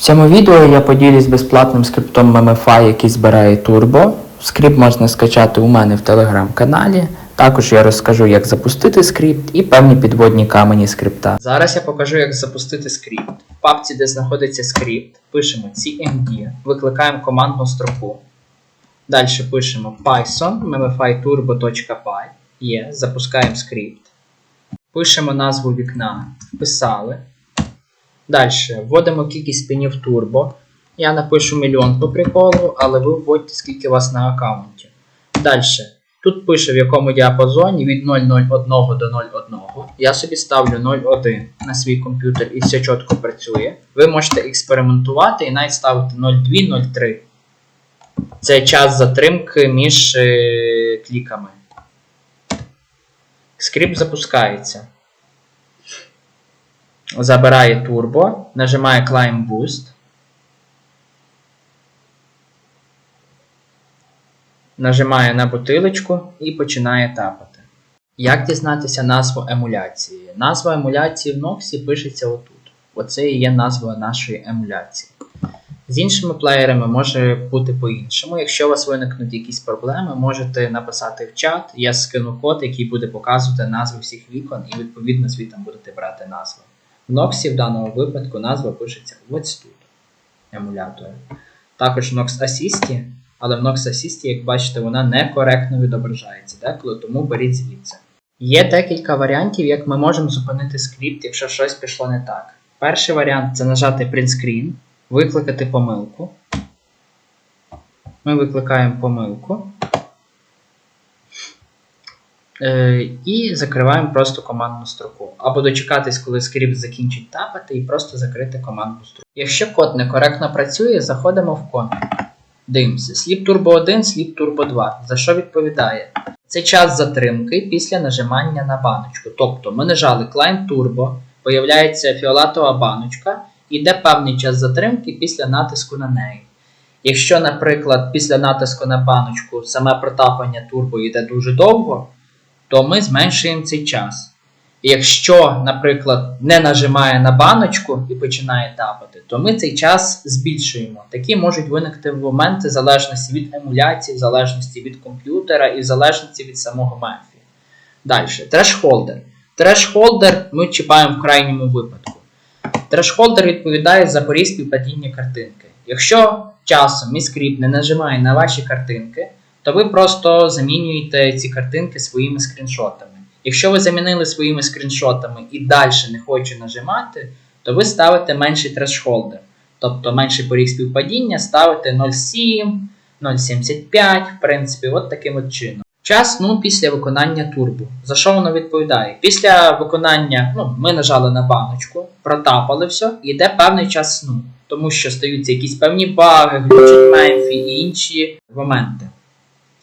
В цьому відео я поділюсь безплатним скриптом MMFI, який збирає турбо. Скрипт можна скачати у мене в телеграм-каналі. Також я розкажу, як запустити скрипт і певні підводні камені скрипта. Зараз я покажу, як запустити скрипт. В папці, де знаходиться скрипт, пишемо cmd, викликаємо командну строку. Далі пишемо python mmfiturbo.py. Є, запускаємо скрипт. Пишемо назву вікна. Вписали. Далі вводимо кількість пінів турбо. Я напишу мільйон по приколу, але ви вводьте скільки у вас на аккаунті. Далі. Тут пише в якому діапазоні від 0,01 до 0,1. Я собі ставлю 0,1 на свій комп'ютер і все чітко працює. Ви можете експериментувати і навіть ставити 0,2, 0,3. Це час затримки між е, кліками. Скрипт запускається. Забирає турбо, нажимає Climb Boost. Нажимає на бутилочку і починає тапати. Як дізнатися назву емуляції? Назва емуляції в Noxі пишеться отут. Оце і є назва нашої емуляції. З іншими плеєрами може бути по-іншому. Якщо у вас виникнуть якісь проблеми, можете написати в чат, я скину код, який буде показувати назви всіх вікон, і відповідно звідти будете брати назви. Nox в даному випадку назва пишеться ось тут. Емулятори. Також Nox Assist, але в Nox Assist, як бачите, вона некоректно відображається деколи, тому беріть звідси. Є декілька варіантів, як ми можемо зупинити скрипт, якщо щось пішло не так. Перший варіант це нажати Print Screen, викликати помилку. Ми викликаємо помилку. Е, і закриваємо просто командну строку. Або дочекатись, коли скрипт закінчить тапати, і просто закрити командну строку. Якщо код некоректно працює, заходимо в контур. Дивимося. Sleep Turbo 1, Sleep Turbo 2. За що відповідає? Це час затримки після нажимання на баночку. Тобто ми нажали Climb Turbo, появляється фіолетова баночка, іде певний час затримки після натиску на неї. Якщо, наприклад, після натиску на баночку саме протапання турбо йде дуже довго, то ми зменшуємо цей час. Якщо, наприклад, не нажимає на баночку і починає тапати, то ми цей час збільшуємо. Такі можуть виникти моменти в залежності від емуляції, в залежності від комп'ютера і в залежності від самого Мемфі. Далі, трешхолдер. Трешхолдер ми чіпаємо в крайньому випадку. Трешхолдер відповідає за поріг співпадіння картинки. Якщо часом мій скрипт не нажимає на ваші картинки, то ви просто замінюєте ці картинки своїми скріншотами. Якщо ви замінили своїми скріншотами і далі не хоче нажимати, то ви ставите менший трешхолдер. Тобто менший поріг співпадіння ставите 0,7, 0,75, в принципі, от таким от чином. Час ну, після виконання турбо. За що воно відповідає? Після виконання, ну, ми нажали на баночку, протапали все, і йде певний час сну. Тому що стаються якісь певні баги, глючить Мемфі і інші моменти.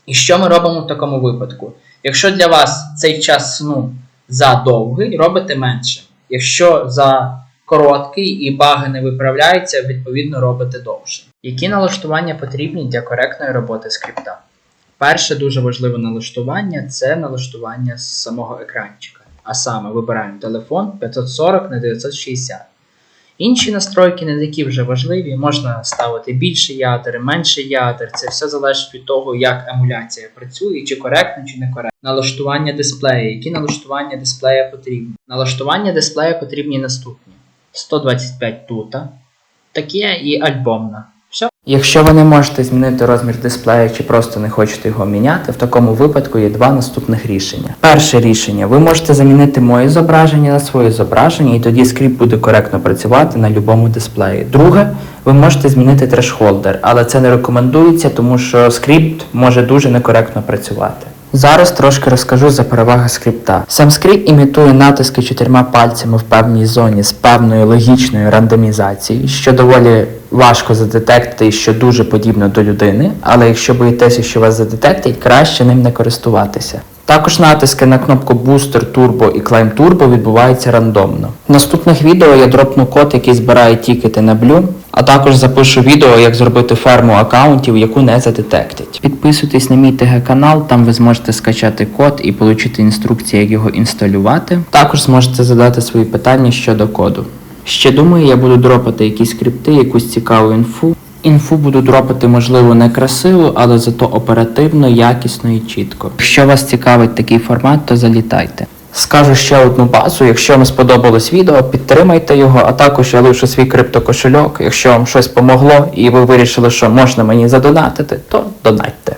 І що ми робимо в такому випадку? Якщо для вас цей час сну задовгий, робите менше. Якщо за короткий і баги не виправляються, відповідно робите довше. Які налаштування потрібні для коректної роботи скрипта? Перше дуже важливе налаштування це налаштування з самого екранчика. А саме вибираємо телефон 540 на 960. Інші настройки не такі вже важливі, можна ставити більше ядер, менше ядер. Це все залежить від того, як емуляція працює, чи коректно, чи не коректно. Налаштування дисплея. Які налаштування дисплея потрібні? Налаштування дисплея потрібні наступні: 125 тута, таке і альбомна. Все. Якщо ви не можете змінити розмір дисплея чи просто не хочете його міняти, в такому випадку є два наступних рішення. Перше рішення: ви можете замінити моє зображення на своє зображення, і тоді скріп буде коректно працювати на будь-якому дисплеї. Друге, ви можете змінити трешхолдер, але це не рекомендується, тому що скрипт може дуже некоректно працювати. Зараз трошки розкажу за переваги скрипта. Сам скрипт імітує натиски чотирма пальцями в певній зоні з певною логічною рандомізацією, що доволі важко задетектити і що дуже подібно до людини, але якщо боїтеся, що вас задетектять, краще ним не користуватися. Також натиски на кнопку Booster Turbo і Climb Turbo відбуваються рандомно. В наступних відео я дропну код, який збирає тікети на Blue, а також запишу відео, як зробити ферму аккаунтів, яку не задетектять. Підписуйтесь на мій ТГ канал, там ви зможете скачати код і отримати інструкції, як його інсталювати. Також зможете задати свої питання щодо коду. Ще думаю, я буду дропати якісь скрипти, якусь цікаву інфу. Інфу буду дропати, можливо, не красиво, але зато оперативно, якісно і чітко. Якщо вас цікавить такий формат, то залітайте. Скажу ще одну базу. Якщо вам сподобалось відео, підтримайте його, а також я лишу свій криптокошельок. Якщо вам щось помогло і ви вирішили, що можна мені задонатити, то донатьте.